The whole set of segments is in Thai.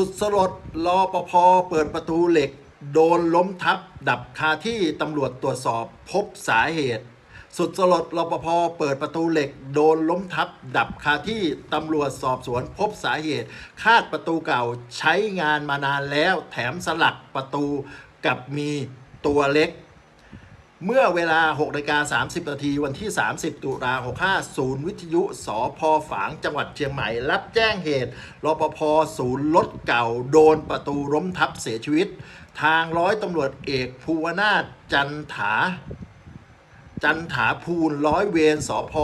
สุดสลดรอปภเปิดประตูเหล็ก โดนล้มทับ ดับคาที่ตำรวจตรวจสอบพบสาเหตุ สุดสลดรปภเปิดประตูเหล็ก โดนล้มทับ ดับคาที่ตำรวจสอบสวนพบสาเหตุ คาดประตูเก่าใช้งานมานานแล้ว แถมสลักประตูกับมีตัวเล็ก เมื่อเวลา6นาฬิกา30 นาที วันที่ 30 ตุลา65 ศูนย์วิทยุสพฝาง จังหวัดเชียงใหม่ รับแจ้งเหตุรปภศูนย์รถเก่า โดนประตูล้มทับเสียชีวิต ทางร้อยตำรวจเอกภูวนาถจันถา จันถาภูลร้อยเวรสพ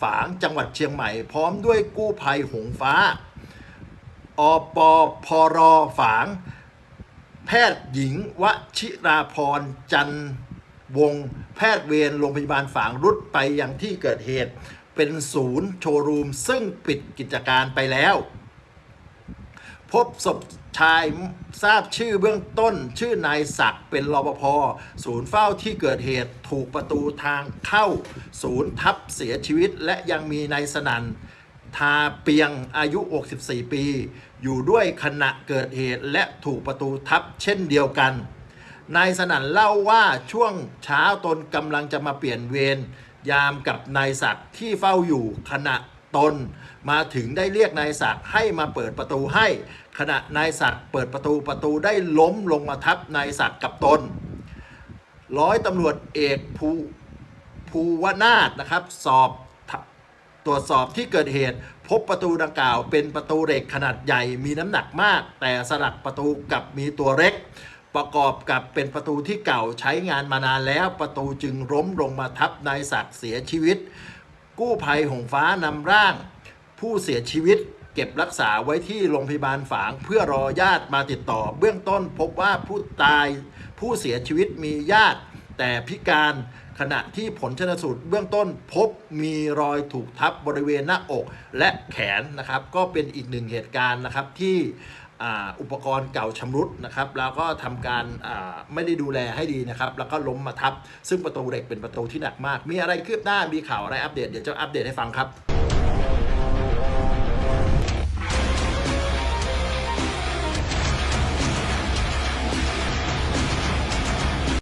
ฝางจังหวัดเชียงใหม่ พร้อมด้วยกู้ภัยหงฟ้า อปพรฝาง แพทย์หญิงวชิราพรจัน วงแพทย์เวรโรงพยาบาลฝางรุดไปยังที่เกิดเหตุ เป็นศูนย์โชว์รูม ซึ่งปิดกิจการไปแล้ว พบศพชายทราบชื่อเบื้องต้น ชื่อนายศักดิ์เป็นรปภศูนย์เฝ้าที่เกิดเหตุถูกประตูทางเข้า ศูนย์ทับเสียชีวิต และยังมีนายสนันทาเปียงอายุ 64 ปี อยู่ด้วยขณะเกิดเหตุและถูกประตูทับเช่นเดียวกัน นายสนั่นเล่าว่าช่วงเช้าตนกำลังจะมาเปลี่ยนเวรยามกับนายศักดิ์ที่เฝ้าอยู่ขณะตน มาถึงได้เรียกนายศักดิ์ให้มาเปิดประตูให้ ขณะนายศักดิ์เปิดประตูประตูได้ล้มลงมาทับนายศักดิ์กับตน ร้อยตำรวจเอกภูภูวนาถนะครับ สอบตรวจสอบที่เกิดเหตุ พบประตูดังกล่าว เป็นประตูเหล็กขนาดใหญ่มีน้ำหนักมาก แต่สลักประตูกับมีตัวเล็ก ประกอบกับเป็นประตูที่เก่าใช้งานมานานแล้วประตูจึงล้มลงมาทับนายศักดิ์เสียชีวิต กู้ภัยหงฟ้านำร่าง ผู้เสียชีวิตเก็บรักษาไว้ที่โรงพยาบาลฝางเพื่อรอญาติมาติดต่อ เบื้องต้นพบว่าผู้ตายผู้เสียชีวิตมีญาติ แต่พิการขณะที่ผลชนสูตรเบื้องต้นพบมีรอยถูกทับบริเวณหน้าอกและแขนนะครับ ก็เป็นอีกหนึ่งเหตุการณ์นะครับที่อ,อุปกรณ์เก่าชำรุดนะครับ แล้วก็ทำการไม่ได้ดูแลให้ดีนะครับ แล้วก็ล้มมาทับ ซึ่งประตูเหล็กเป็นประตูที่หนักมาก มีอะไรคืบหน้ามีข่าวอะไรอัปเดตเดี๋ยวจะอัปเดตให้ฟังครับ